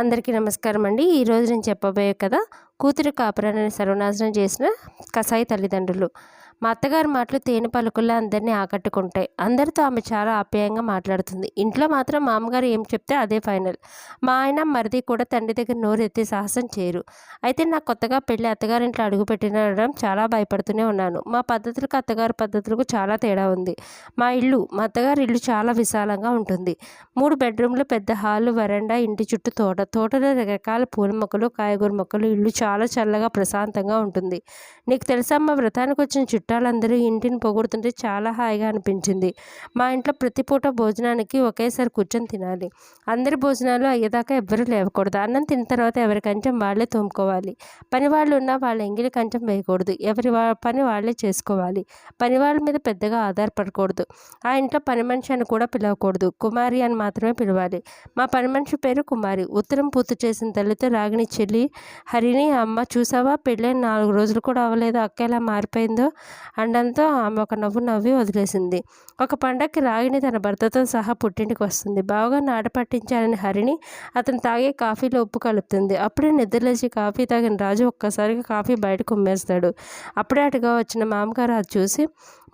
అందరికీ నమస్కారం అండి. ఈరోజు నేను చెప్పబోయే కదా కూతురు కాపురాన్ని సర్వనాశనం చేసిన కసాయి తల్లిదండ్రులు. మా అత్తగారి మాటలు తేనె పలుకుల్లా అందరినీ ఆకట్టుకుంటాయి. అందరితో ఆమె చాలా ఆప్యాయంగా మాట్లాడుతుంది. ఇంట్లో మాత్రం మామగారు ఏం చెప్తే అదే ఫైనల్. మా ఆయన మరిది కూడా తండ్రి దగ్గర నోరు ఎత్తే సాహసం చేయరు. అయితే నాకు కొత్తగా పెళ్ళి అత్తగారింట్లో అడుగుపెట్టినడం చాలా భయపడుతూనే ఉన్నాను. మా పద్ధతులకు అత్తగారి పద్ధతులకు చాలా తేడా ఉంది. మా ఇల్లు మా అత్తగారి ఇల్లు చాలా విశాలంగా ఉంటుంది. మూడు బెడ్రూమ్లు పెద్ద హాలు వరండా ఇంటి చుట్టూ తోట తోటలో రకరకాల పూల మొక్కలు కాయగూర మొక్కలు ఇల్లు చాలా చల్లగా ప్రశాంతంగా ఉంటుంది. నీకు తెలుసా మా వ్రతానికి వచ్చిన చుట్టూ చుట్టాలందరూ ఇంటిని పొగుడుతుంటే చాలా హాయిగా అనిపించింది. మా ఇంట్లో ప్రతి పూట భోజనానికి ఒకేసారి కూర్చొని తినాలి. అందరి భోజనాలు అయ్యేదాకా ఎవ్వరూ లేవకూడదు. అన్నం తిన్న తర్వాత ఎవరి కంచం వాళ్ళే తోముకోవాలి. పని వాళ్ళు ఉన్నా వాళ్ళ ఎంగిలి కంచం వేయకూడదు. ఎవరి వా పని వాళ్ళే చేసుకోవాలి. పని వాళ్ళ మీద పెద్దగా ఆధారపడకూడదు. ఆ ఇంట్లో పని మనిషి అని కూడా పిలవకూడదు. కుమారి అని మాత్రమే పిలవాలి. మా పని మనిషి పేరు కుమారి. ఉత్తరం పూర్తి చేసిన తల్లితో రాగిణి చెల్లి హరిని అమ్మ చూసావా? పెళ్ళైన నాలుగు రోజులు కూడా అవ్వలేదు. అక్క ఎలా మారిపోయిందో? అండంతో ఆమె ఒక నవ్వు నవ్వి వదిలేసింది. ఒక పండక్కి రాగిణి తన భర్తతో సహా పుట్టింటికి వస్తుంది. బాగా నాట పట్టించాలని హరిణి అతను తాగే కాఫీలో ఉప్పు కలుపుతుంది. అప్పుడే నిద్రలేచి కాఫీ తాగిన రాజు ఒక్కసారిగా కాఫీ బయటకు ఉమ్మేస్తాడు అప్పుడే అటుగా వచ్చిన మామగారు అది చూసి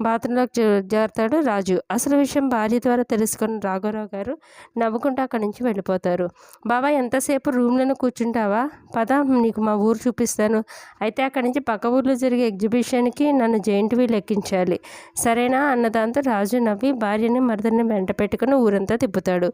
బాత్రూంలోకి జారుతాడు రాజు. అసలు విషయం భార్య ద్వారా తెలుసుకున్న రాఘవరావు గారు నవ్వుకుంటూ అక్కడి నుంచి వెళ్ళిపోతారు. బాబా ఎంతసేపు రూమ్లోనే కూర్చుంటావా? పద నీకు మా ఊరు చూపిస్తాను. అయితే అక్కడి నుంచి పక్క ఊర్లో జరిగే ఎగ్జిబిషన్కి నన్ను జైంట్ వీల్ ఎక్కించాలి. సరేనా? అన్నదాంతో రాజు నవ్వి భార్యని మరదల్ని వెంట పెట్టుకుని ఊరంతా తిప్పుతాడు.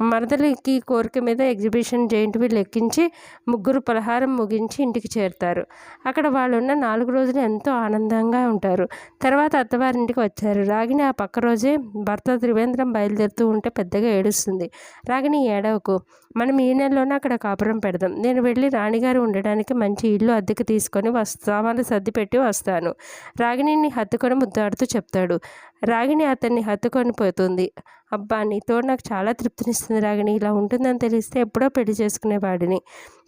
మరదలికి కోరిక మీద ఎగ్జిబిషన్ జైంట్ వీల్ ఎక్కించి ముగ్గురు పలహారం ముగించి ఇంటికి చేరుతారు. అక్కడ వాళ్ళు ఉన్న నాలుగు రోజులు ఎంతో ఆనందంగా ఉంటారు. తర్వాత అత్తవారింటికి వచ్చారు. రాగిణి ఆ పక్క రోజే భర్త త్రివేంద్రం బయలుదేరుతూ ఉంటే పెద్దగా ఏడుస్తుంది. రాగిని ఏడవకు. మనం ఈ నెలలోనే అక్కడ కాపురం పెడదాం. నేను వెళ్ళి రాణిగారు ఉండడానికి మంచి ఇల్లు అద్దెకి తీసుకొని వస్తామని సర్ది పెట్టి వస్తాను. రాగిణిని హత్తుకొని ముద్దాడుతూ చెప్తాడు. రాగిణి అతన్ని హత్తుకొని పోతుంది. అబ్బా నీతో నాకు చాలా తృప్తినిస్తుంది రాగిణి. ఇలా ఉంటుందని తెలిస్తే ఎప్పుడో పెళ్ళి చేసుకునేవాడిని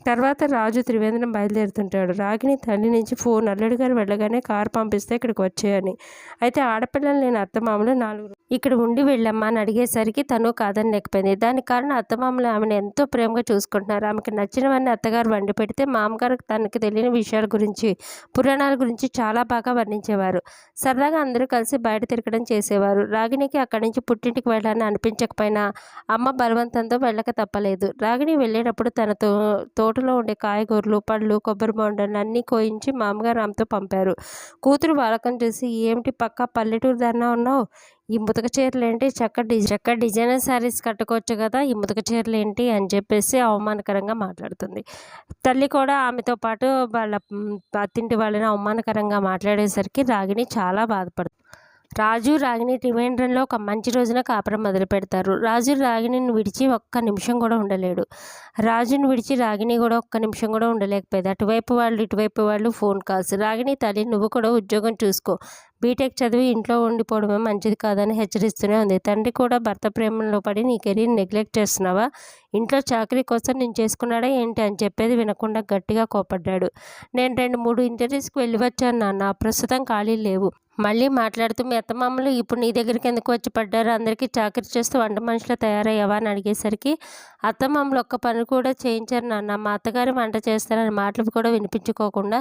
తర్వాత రాజు త్రివేంద్రం బయలుదేరుతుంటాడు. రాగిణి తల్లి నుంచి ఫోన్. అల్లుడు గారు వెళ్ళగానే కారు పంపిస్తే ఇక్కడికి వచ్చేయని. అయితే ఆడపిల్లలు నేను అత్తమామలు నాలుగు ఇక్కడ ఉండి వెళ్ళమ్మా అని అడిగేసరికి తను కాదని లేకపోయింది దానికి కారణం అత్తమామలు ఆమెను ఎంతో ప్రేమగా చూసుకుంటున్నారు. ఆమెకి నచ్చినవన్నీ అత్తగారు వండి పెడితే మామగారు తనకి తెలియని విషయాల గురించి పురాణాల గురించి చాలా బాగా వర్ణించేవారు. సరదాగా అందరూ కలిసి బయట తిరగడం చేసేవారు. రాగిణికి అక్కడి నుంచి పుట్టింటికి వెళ్ళాలని అనిపించకపోయినా అమ్మ బలవంతంతో వెళ్ళక తప్పలేదు. రాగిణి వెళ్ళేటప్పుడు తన తో తోటలో ఉండే కాయగూరలు పళ్ళు కొబ్బరి బొండలు అన్నీ కోయించి మామగారు ఆమెతో పంపారు. కూతురు వాలకం చూసి ఏమిటి పక్క పల్లెటూరు దాన్నా ఉన్నావు? ఈ ముతక చీరలు ఏంటి చక్క డి చక్క డిజైనర్ శారీస్ కట్టుకోవచ్చు కదా ఈ ముతక చీరలు ఏంటి అని చెప్పేసి అవమానకరంగా మాట్లాడుతుంది. తల్లి కూడా ఆమెతో పాటు వాళ్ళ అత్తింటి వాళ్ళని అవమానకరంగా మాట్లాడేసరికి రాగిణి చాలా బాధపడుతుంది. రాజు రాగిణి త్రివేంద్రంలో ఒక మంచి రోజున కాపురం మొదలు పెడతారు రాజు రాగిణిని విడిచి ఒక్క నిమిషం కూడా ఉండలేడు. రాజుని విడిచి రాగిణి కూడా ఒక్క నిమిషం కూడా ఉండలేకపోయేది. అటువైపు వాళ్ళు ఇటువైపు వాళ్ళు ఫోన్ కాల్స్. రాగిణి తల్లి నువ్వు కూడా ఉద్యోగం చూసుకో. బీటెక్ చదివి ఇంట్లో ఉండిపోవడమే మంచిది కాదని హెచ్చరిస్తూనే ఉంది. తండ్రి కూడా భర్త ప్రేమలో పడి నీ కెరీర్ నెగ్లెక్ట్ చేస్తున్నావా? ఇంట్లో చాకరీ కోసం నేను చేసుకున్నాడా ఏంటి అని చెప్పేది వినకుండా గట్టిగా కోపడ్డాడు నేను రెండు మూడు ఇంటర్వ్యూస్కి వెళ్ళి వచ్చాను నాన్న. ప్రస్తుతం ఖాళీ లేవు. మళ్ళీ మాట్లాడుతూ మీ అత్తమామలు ఇప్పుడు నీ దగ్గరికి ఎందుకు వచ్చి పడ్డారు? అందరికీ చాకరీ చేస్తూ వంట మనుషులు తయారయ్యావా? అని అడిగేసరికి అత్తమామలు ఒక్క పని కూడా చేయించారు నాన్న. మా అత్తగారు వంట చేస్తారని మాటలు కూడా వినిపించుకోకుండా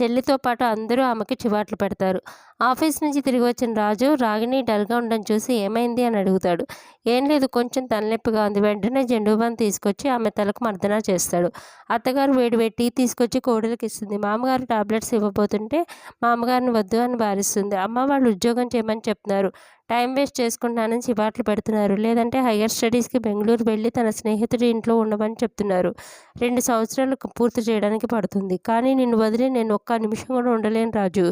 చెల్లితో పాటు అందరూ ఆమెకి చివాట్లు పెడతారు. ఆఫీస్ నుంచి తిరిగి వచ్చిన రాజు రాగిని డల్గా ఉండడం చూసి ఏమైంది అని అడుగుతాడు. ఏం లేదు కొంచెం తలనొప్పిగా ఉంది. వెంటనే జెండుబాన్ తీసుకొచ్చి ఆమె తలకు మర్దన చేస్తాడు. అత్తగారు వేడి పెట్టి తీసుకొచ్చి కోడలికి ఇస్తుంది. మామగారు టాబ్లెట్స్ ఇవ్వబోతుంటే మామగారిని వద్దు అని భారిస్తుంది అమ్మ వాళ్ళు ఉద్యోగం చేయమని చెప్తున్నారు. టైం వేస్ట్ చేసుకుంటానని చివాట్లు పెడుతున్నారు. లేదంటే హయ్యర్ స్టడీస్కి బెంగళూరు వెళ్ళి తన స్నేహితుడి ఇంట్లో ఉండమని చెప్తున్నారు. రెండు సంవత్సరాలు పూర్తి చేయడానికి పడుతుంది. కానీ నిన్ను వదిలి నేను ఒక్క నిమిషం కూడా ఉండలేను రాజు.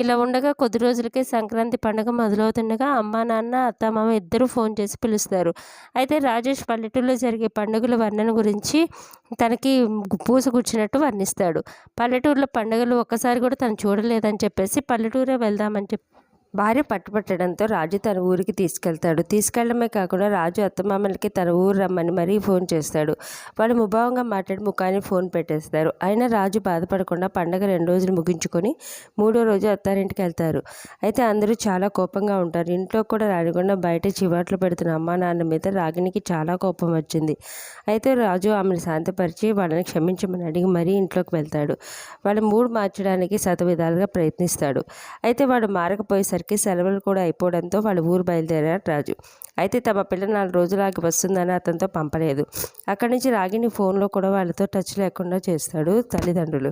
ఇలా ఉండగా కొద్ది రోజులకే సంక్రాంతి పండుగ మొదలవుతుండగా అమ్మ నాన్న అత్త మామ ఇద్దరూ ఫోన్ చేసి పిలుస్తారు. అయితే రాజేష్ పల్లెటూరులో జరిగే పండుగల వర్ణన గురించి తనకి పూసగుచ్చినట్టు వర్ణిస్తాడు. పల్లెటూరులో పండుగలు ఒక్కసారి కూడా తను చూడలేదని చెప్పేసి పల్లెటూరే వెళ్దామని చెప్పి భార్య పట్టుపట్టడంతో రాజు తన ఊరికి తీసుకెళ్తాడు. తీసుకెళ్ళడమే కాకుండా రాజు అత్తమామలకి తన ఊరు రమ్మని మరీ ఫోన్ చేస్తాడు. వాళ్ళు ముభావంగా మాట్లాడి ముఖాన్ని ఫోన్ పెట్టేస్తారు. అయినా రాజు బాధపడకుండా పండగ రెండు రోజులు ముగించుకొని మూడో రోజు అత్తారింటికి వెళ్తారు. అయితే అందరూ చాలా కోపంగా ఉంటారు. ఇంట్లో కూడా రానికుండా బయట చివాట్లు పెడుతున్న అమ్మా నాన్న మీద రాగినికి చాలా కోపం వచ్చింది. అయితే రాజు ఆమెను శాంతపరిచి వాళ్ళని క్షమించమని అడిగి మరీ ఇంట్లోకి వెళ్తాడు. వాళ్ళ మూడు మార్చడానికి శతవిధాలుగా ప్రయత్నిస్తాడు. అయితే వాడు మారకపోయేసరికి సెలవులు కూడా అయిపోవడంతో వాళ్ళు ఊరు బయలుదేరాడు రాజు. అయితే తమ పిల్ల నాలుగు రోజులాగి వస్తుందని అతనితో పంపలేదు. అక్కడి నుంచి రాగిని ఫోన్లో కూడా వాళ్ళతో టచ్ లేకుండా చేస్తాడు తల్లిదండ్రులు.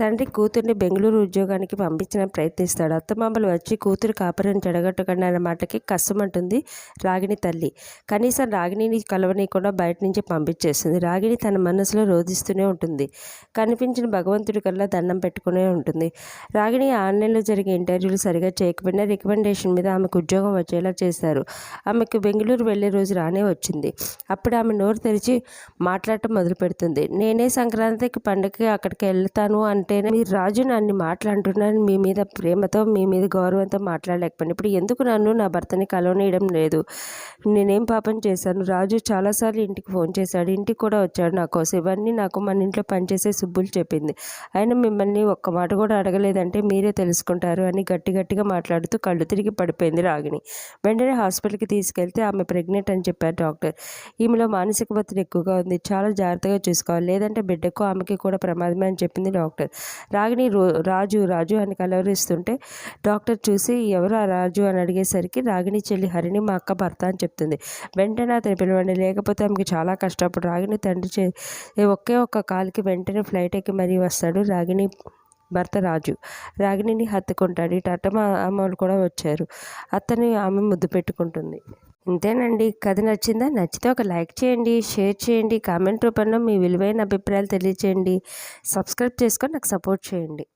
తండ్రి కూతుర్ని బెంగళూరు ఉద్యోగానికి పంపించిన ప్రయత్నిస్తాడు. అత్తమామలు వచ్చి కూతురు కాపురం చెడగొట్టకండి అన్న మాటకి కష్టమంటుంది రాగిని తల్లి. కనీసం రాగిణిని కలవనీయకుండా బయట నుంచి పంపించేస్తుంది. రాగిణి తన మనసులో రోధిస్తూనే ఉంటుంది. కనిపించిన భగవంతుడి కల్లా దండం పెట్టుకునే ఉంటుంది. రాగిణి ఆన్లైన్లో జరిగే ఇంటర్వ్యూలు సరిగా చేయకపోయినా రికమెండేషన్ మీద ఆమెకు ఉద్యోగం వచ్చేలా చేశారు ఆమెకు బెంగళూరు వెళ్ళే రోజు రానే వచ్చింది. అప్పుడు ఆమె నోరు తెరిచి మాట్లాడటం మొదలు పెడుతుంది నేనే సంక్రాంతికి పండుగకి అక్కడికి వెళ్తాను అంటేనే మీరు రాజు నన్ను మాట్లాడుతున్నాను మీ మీద ప్రేమతో మీ మీద గౌరవంతో మాట్లాడలేకపోయినా. ఇప్పుడు ఎందుకు నన్ను నా భర్తని కలవనీయడం లేదు? నేనేం పాపం చేశాను? రాజు చాలాసార్లు ఇంటికి ఫోన్ చేశాడు. ఇంటికి కూడా వచ్చాడు నా కోసం. ఇవన్నీ నాకు మన ఇంట్లో పనిచేసే సుబ్బులు చెప్పింది. అయినా మిమ్మల్ని ఒక్క మాట కూడా అడగలేదంటే మీరే తెలుసుకుంటారు అని గట్టి గట్టిగా మాట్లాడుతూ కళ్ళు తిరిగి పడిపోయింది రాగిణి. వెంటనే హాస్పిటల్కి తీసుకెళ్ళి తీసుకెళ్తే ఆమె ప్రెగ్నెంట్ అని చెప్పారు డాక్టర్. ఈమెలో మానసిక ఒత్తిడి ఎక్కువగా ఉంది. చాలా జాగ్రత్తగా చూసుకోవాలి. లేదంటే బిడ్డకు ఆమెకి కూడా ప్రమాదమే అని చెప్పింది డాక్టర్. రాగిణి రో రాజు రాజు అని కలవరిస్తుంటే డాక్టర్ చూసి ఎవరు ఆ రాజు? అని అడిగేసరికి రాగిణి చెల్లి హరిణి మా అక్క భర్త అని చెప్తుంది. వెంటనే అతని పిలవండి లేకపోతే ఆమెకి చాలా కష్టం అప్పుడు రాగిణి తండ్రి చే ఒకే ఒక్క కాలుకి వెంటనే ఫ్లైట్ ఎక్కి మరీ వస్తాడు రాగిణి భర్త రాజు. రాగిణిని హత్తుకుంటాడు. ఇటు అత్తమ్మ అమ్మలు కూడా వచ్చారు. అతని ఆమె ముద్దు పెట్టుకుంటుంది. ఇంతేనండి. కథ నచ్చిందా? నచ్చితే ఒక లైక్ చేయండి షేర్ చేయండి కామెంట్ రూపంలో మీ విలువైన అభిప్రాయాలు తెలియచేయండి. సబ్స్క్రైబ్ చేసుకొని నాకు సపోర్ట్ చేయండి.